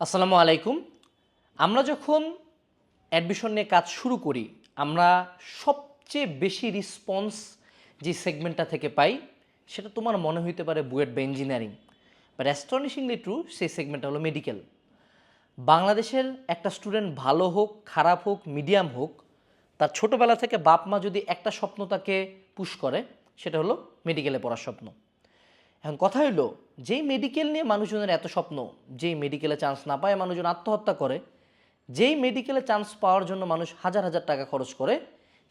আসসালামু আলাইকুম। আমরা যখন অ্যাডমিশন নিয়ে কাজ শুরু করি, আমরা সবচেয়ে বেশি রেসপন্স যে সেগমেন্টটা থেকে পাই, সেটা তোমার মনে হইতে পারে বুয়েট বা ইঞ্জিনিয়ারিং বাট অ্যাস্টনিশিংলি ট্রু সেই সেগমেন্টটা হলো মেডিকেল বাংলাদেশের একটা স্টুডেন্ট ভালো হোক, খারাপ হোক মিডিয়াম হোক, তার ছোটোবেলা থেকে বাপ মা যদি একটা স্বপ্ন তাকে পুশ করে, সেটা হলো মেডিকেলে পড়ার স্বপ্ন। এখন কথা হইল, যেই মেডিকেল নিয়ে মানুষজনের এত স্বপ্ন, যেই মেডিকেলে চান্স না পায় মানুষজন আত্মহত্যা করে, যেই মেডিকেলে চান্স পাওয়ার জন্য মানুষ হাজার হাজার টাকা খরচ করে,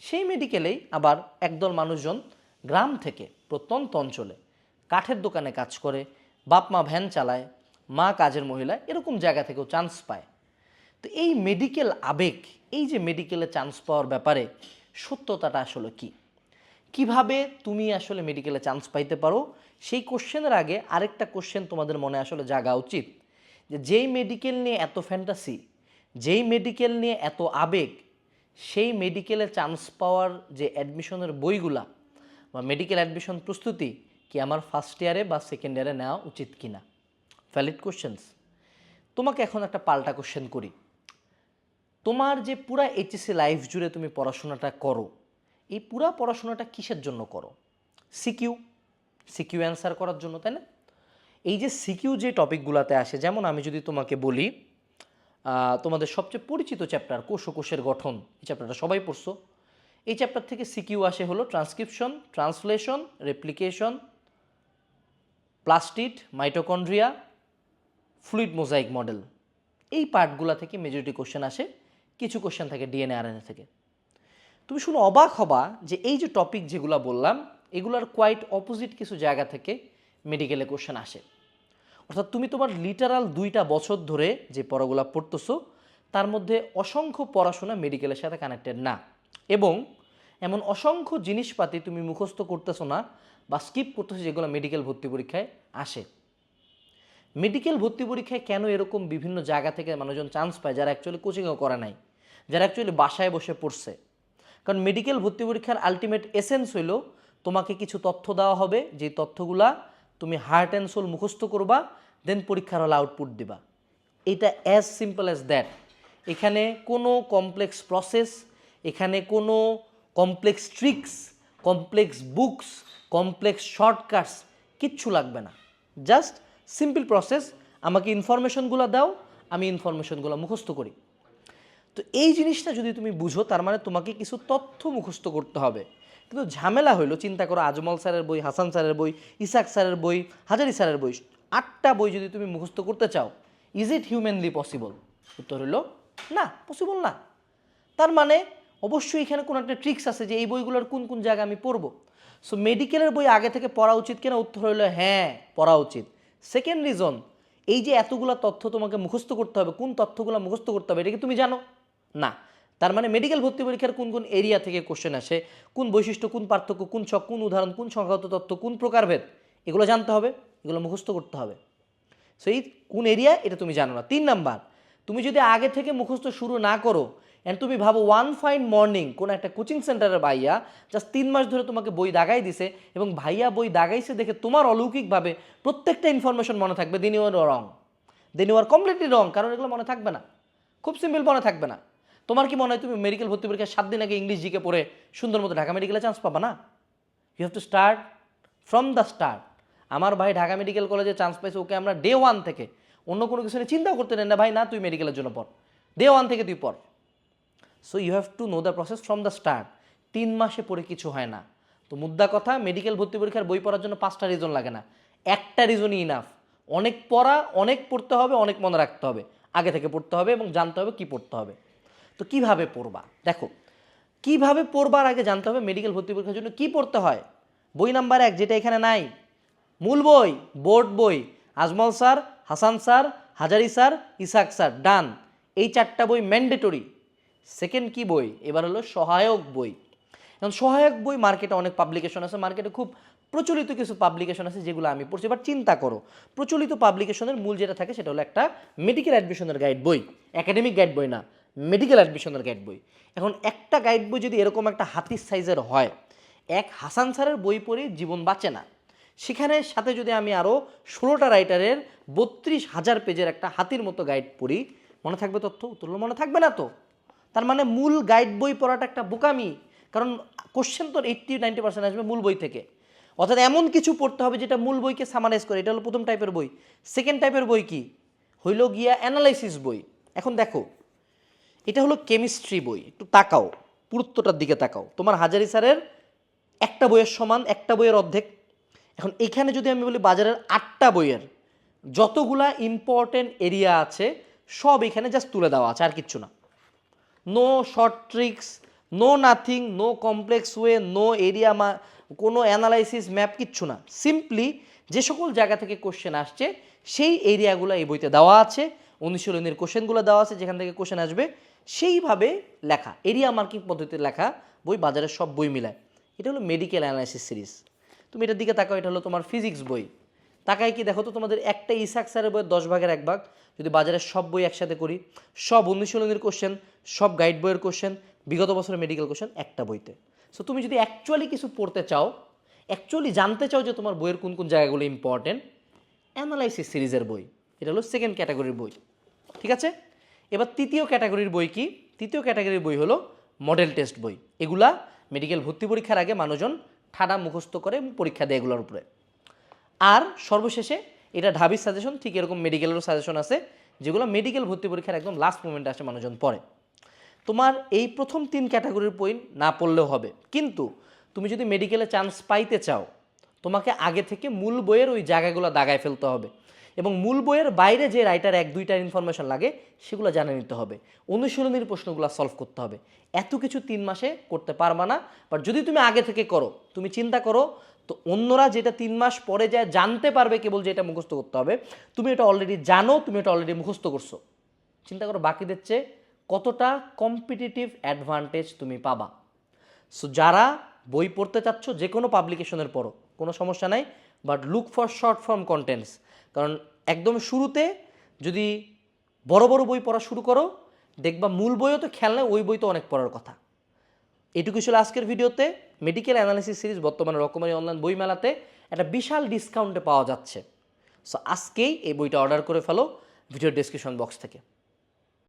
সেই মেডিকেলেই আবার একদল মানুষজন গ্রাম থেকে প্রত্যন্ত অঞ্চলে কাঠের দোকানে কাজ করে বাপ মা ভ্যান চালায়, মা কাজের মহিলা, এরকম জায়গা থেকেও চান্স পায়। তো এই মেডিকেল আবেগ, এই যে মেডিকেলে চান্স পাওয়ার ব্যাপারে সত্যতাটা আসলে কি? কীভাবে তুমি আসলে মেডিকেলে চান্স পাইতে পারো? সেই কোশ্চেনের আগে আরেকটা কোশ্চেন তোমাদের মনে আসলে জাগা উচিত, যে যেই মেডিকেল নিয়ে এত ফ্যান্টাসি যেই মেডিকেল নিয়ে এত আবেগ, সেই মেডিকেলে চান্স পাওয়ার যে অ্যাডমিশনের বইগুলা বা মেডিকেল অ্যাডমিশন প্রস্তুতি কি আমার ফার্স্ট ইয়ারে বা সেকেন্ড ইয়ারে নেওয়া উচিত কিনা? ভ্যালিড কোশ্চেন্স তোমাকে এখন একটা পাল্টা কোশ্চেন করি। তোমার যে পুরা এইচএসসি লাইফ জুড়ে তুমি পড়াশোনাটা করো, এই পুরা পড়াশোনাটা কিসের জন্য করো? সিকিউ সিকিউ অ্যান্সার করার জন্য, তাই না? এই যে সিকিউ যে টপিকগুলোতে আসে, যেমন আমি যদি তোমাকে বলি তোমাদের সবচেয়ে পরিচিত চ্যাপ্টার কোষ কোষের গঠন, এই চ্যাপ্টারটা সবাই পড়ছো। এই চ্যাপ্টার থেকে সিকিউ আসে হলো transcription, translation, replication, plastid, mitochondria, fluid mosaic model. এই পার্টগুলো থেকে মেজরিটি কোশ্চেন আসে, কিছু কোশ্চেন থাকে ডিএনএ আরএনএ থেকে। তুমি শুনে অবাক হবা যে এই যে টপিক যেগুলো বললাম এগুলার কোয়াইট অপোজিট কিছু জায়গা থেকে মেডিকেলে কোশ্চেন আসে। অর্থাৎ তুমি তোমার লিটারাল দুইটা বছর ধরে যে পড়াগুলো পড়তেছো, তার মধ্যে অসংখ্য পড়াশোনা মেডিকেলের সাথে কানেক্টেড না। এবং এমন অসংখ্য জিনিসপাতি তুমি মুখস্থ করতেছো না বা স্কিপ করতেছো যেগুলো মেডিকেল ভর্তি পরীক্ষায় আসে। মেডিকেল ভর্তি পরীক্ষায় কেন এরকম বিভিন্ন জায়গা থেকে মানুষজন চান্স পায় যারা অ্যাকচুয়ালি কোচিংও করে নাই, যারা অ্যাকচুয়ালি বাসায় বসে পড়ছে? কারণ মেডিকেল ভর্তি পরীক্ষার আলটিমেট এসেন্স হইল তোমাকে কিছু তথ্য দেওয়া হবে, যে তথ্যগুলা তুমি হার্ট অ্যান্ড সোল মুখস্থ করবা দেন পরীক্ষার হলে আউটপুট দিবা। এটা অ্যাজ সিম্পল অ্যাজ দ্যাট এখানে কোনো কমপ্লেক্স প্রসেস এখানে কোনো complex tricks complex books complex shortcuts কিচ্ছু লাগবে না। জাস্ট সিম্পল প্রসেস আমাকে ইনফরমেশনগুলো দাও, আমি ইনফরমেশনগুলো মুখস্থ করি। তো এই জিনিসটা যদি তুমি বুঝো, তার মানে তোমাকে কিছু তথ্য মুখস্থ করতে হবে। কিন্তু ঝামেলা হইল, চিন্তা করো আজমল স্যারের বই, হাসান স্যারের বই, ইসাক স্যারের বই, হাজারি স্যারের বই, আটটা বই যদি তুমি মুখস্থ করতে চাও ইজ ইট হিউম্যানলি পসিবল উত্তর হলো না পসিবল না। তার মানে অবশ্যই এখানে কোনো একটা ট্রিক্স আছে যে এই বইগুলোর কোন কোন জায়গায় আমি পড়ব। সো মেডিকেলের বই আগে থেকে পড়া উচিত কিনা? উত্তর হইল হ্যাঁ পড়া উচিত। সেকেন্ড রিজন এই যে এতগুলো তথ্য তোমাকে মুখস্থ করতে হবে, কোন তথ্যগুলো মুখস্থ করতে হবে, এটা কি তুমি জানো? না। তার মানে মেডিকেল ভর্তি পরীক্ষার কোন কোন এরিয়া থেকে কোশ্চেন আসে, কোন বৈশিষ্ট্য, কোন পার্থক্য, কোন ছক, কোন উদাহরণ, কোন সংখ্যাগত তত্ত্ব, কোন প্রকারভেদ, এগুলো জানতে হবে, এগুলো মুখস্থ করতে হবে। সো এই কোন এরিয়া এটা তুমি জানো না। তিন নাম্বার, তুমি যদি আগে থেকে মুখস্থ শুরু না করো অ্যান্ড তুমি ভাবো ওয়ান ফাইন মর্নিং কোন একটা কোচিং সেন্টারের ভাইয়া জাস্ট তিন মাস ধরে তোমাকে বই দাগাই দিছে, এবং ভাইয়া বই দাগাইছে দেখে তোমার অলৌকিকভাবে প্রত্যেকটা ইনফরমেশন মনে থাকবে then you are wrong then you are completely wrong কারণ এগুলো মনে থাকবে না। খুব সিম্পল মনে থাকবে না। তোমার কি মনে হয় তুমি মেডিকেল ভর্তি পরীক্ষা সাত দিন আগে ইংলিশ জিকে পড়ে সুন্দর মতো ঢাকা মেডিকেলে চান্স পাবা না? You have to start from the start আমার ভাই ঢাকা মেডিকেল কলেজে চান্স পাইছে, ওকে আমরা ডে ওয়ান থেকে, অন্য কোনো কিছু নিয়ে চিন্তাও করতে নেন না, ভাই না, তুই মেডিকেলের জন্য পড়। ডে ওয়ান থেকে তুই পড়। So you have to know the process from the start তিন মাসে পড়ে কিছু হয় না। তো মুদ্রা কথা মেডিকেল ভর্তি পরীক্ষার বই পড়ার জন্য পাঁচটা রিজন লাগে না। একটা রিজনই ইনাফ অনেক পড়া, অনেক পড়তে হবে, অনেক মনে রাখতে হবে। আগে থেকে পড়তে হবে এবং জানতে হবে কি পড়তে হবে। তো কীভাবে পড়বা? দেখো, কীভাবে পড়বার আগে জানতে হবে মেডিকেল ভর্তি পরীক্ষার জন্য কি পড়তে হয়। বই নাম্বার এক, যেটা এখানে নাই। মূল বই, বোর্ড বই, Azmal sir, Hasan sir, Hazari sir, Isak sir, done. এই চারটা বই ম্যান্ডেটরি সেকেন্ড কি বই? এবার হলো সহায়ক বই। এখন সহায়ক বই মার্কেটে অনেক পাবলিকেশন আছে মার্কেটে খুব প্রচলিত কিছু পাবলিকেশন আছে যেগুলো আমি পড়ছি, এবার চিন্তা করো। প্রচলিত পাবলিকেশনের মূল যেটা থাকে সেটা হলো একটা মেডিকেল অ্যাডমিশনের গাইড বই। একাডেমিক গাইড বই না। মেডিকেল অ্যাডমিশনের গাইড বই। এখন একটা গাইড বই যদি এরকম একটা হাতির সাইজের হয়, এক হাসান স্যারের বই পড়ে জীবন বাঁচে না। সেখানে সাথে যদি আমি আরও ষোলোটা রাইটারের বত্রিশ হাজার পেজের একটা হাতির মতো গাইড পড়ি, মনে থাকবে তথ্য? উত্তর হলো মনে থাকবে না তো। তার মানে মূল গাইড বই পড়াটা একটা বোকামি। কারণ কোশ্চেন তোর এইট্টি নাইনটি পার্সেন্ট আসবে মূল বই থেকে। অর্থাৎ এমন কিছু পড়তে হবে যেটা মূল বইকে সামারাইজ করে। এটা হলো প্রথম টাইপের বই। সেকেন্ড টাইপের বই কি? হইল গিয়া অ্যানালাইসিস বই। এখন দেখো এটা হলো কেমিস্ট্রি বই। একটু তাকাও, পুরুত্বটার দিকে তাকাও। তোমার হাজারি স্যারের একটা বইয়ের সমান, একটা বইয়ের অর্ধেক। এখন এখানে যদি আমি বলি বাজারের আটটা বইয়ের, যতগুলা ইম্পর্টেন্ট এরিয়া আছে, সব এখানে জাস্ট তুলে দেওয়া আছে, আর কিচ্ছু না। No short tricks no nothing no complex way no area মা, কোনো অ্যানালাইসিস ম্যাপ কিচ্ছু না। সিম্পলি যে সকল জায়গা থেকে কোশ্চেন আসছে, সেই এরিয়াগুলো এই বইতে দেওয়া আছে। অনুশীলনের কোশ্চেনগুলো দেওয়া আছে, যেখান থেকে কোশ্চেন আসবে। সেইভাবে লেখা, এরিয়া মার্কিং পদ্ধতিতে লেখা বই বাজারের সব বই মিলায়। এটা হলো মেডিকেল অ্যানালাইসিস সিরিজ তুমি এটার দিকে তাকাও, এটা হলো তোমার ফিজিক্স বই। তাকাই কি দেখো তো, তোমাদের একটা ইসাক স্যারের বইয়ের দশ ভাগের এক ভাগ, যদি বাজারের সব বই একসাথে করি, সব অনুশীলনের কোশ্চেন সব গাইড বইয়ের কোশ্চেন বিগত বছরের মেডিকেল কোশ্চেন একটা বইতে। সো তুমি যদি অ্যাকচুয়ালি কিছু পড়তে চাও অ্যাকচুয়ালি জানতে চাও যে তোমার বইয়ের কোন কোন জায়গাগুলো ইম্পর্টেন্ট অ্যানালাইসিস সিরিজের বই। এটা হলো সেকেন্ড ক্যাটাগরির বই। ঠিক আছে? এবার তৃতীয় ক্যাটাগরির বই কি? তৃতীয় ক্যাটাগরির বই হলো মডেল টেস্ট বই। এগুলা মেডিকেল ভর্তি পরীক্ষার আগে মানুষজন ঠাডা মুখস্থ করে পরীক্ষা দেয় এগুলোর উপরে। আর সর্বশেষে এটা ঢাবির সাজেশন ঠিক এরকম মেডিকেলেরও সাজেশন আছে, যেগুলো মেডিকেল ভর্তি পরীক্ষার একদম লাস্ট মোমেন্টে আসে মানুষজন পড়ে। তোমার এই প্রথম তিন ক্যাটাগরির বই না পড়লেও হবে। কিন্তু তুমি যদি মেডিকেলে চান্স পাইতে চাও, তোমাকে আগে থেকে মূল বইয়ের ওই জায়গাগুলো দাগায় ফেলতে হবে। এবং মূল বইয়ের বাইরে যে রাইটার এক দুইটার ইনফরমেশন লাগে, সেগুলো জানে নিতে হবে। অনুশীলনীর প্রশ্নগুলো সলভ করতে হবে। এত কিছু তিন মাসে করতে পারবা না বাট যদি তুমি আগে থেকে করো, তুমি চিন্তা করো, তো অন্যরা যেটা তিন মাস পরে যায় জানতে পারবে কেবল যে এটা মুখস্থ করতে হবে। তুমি এটা অলরেডি জানো, তুমি এটা অলরেডি মুখস্থ করছ। চিন্তা করো বাকিদের চেয়ে কতটা কম্পিটিটিভ অ্যাডভান্টেজ তুমি পাবা। সো যারা বই পড়তে চাচ্ছ যে কোনো পাবলিকেশনের পড়ো, কোনো সমস্যা নাই but look for short form contents কারণ একদম শুরুতে যদি বড় বড় বই পড়া শুরু করো, দেখবা মূল বইও তো খেয়াল নেই ওই বই তো অনেক পড়ার কথা। এটুকু ছিল আজকের ভিডিওতে। মেডিকেল অ্যানালিসিস সিরিজ বর্তমানে রকমারি অনলাইন বই মেলাতে একটা বিশাল ডিসকাউন্টে পাওয়া যাচ্ছে। সো আজকেই এই বইটা অর্ডার করে ফেলো ভিডিও ডিসক্রিপশন বক্স থেকে।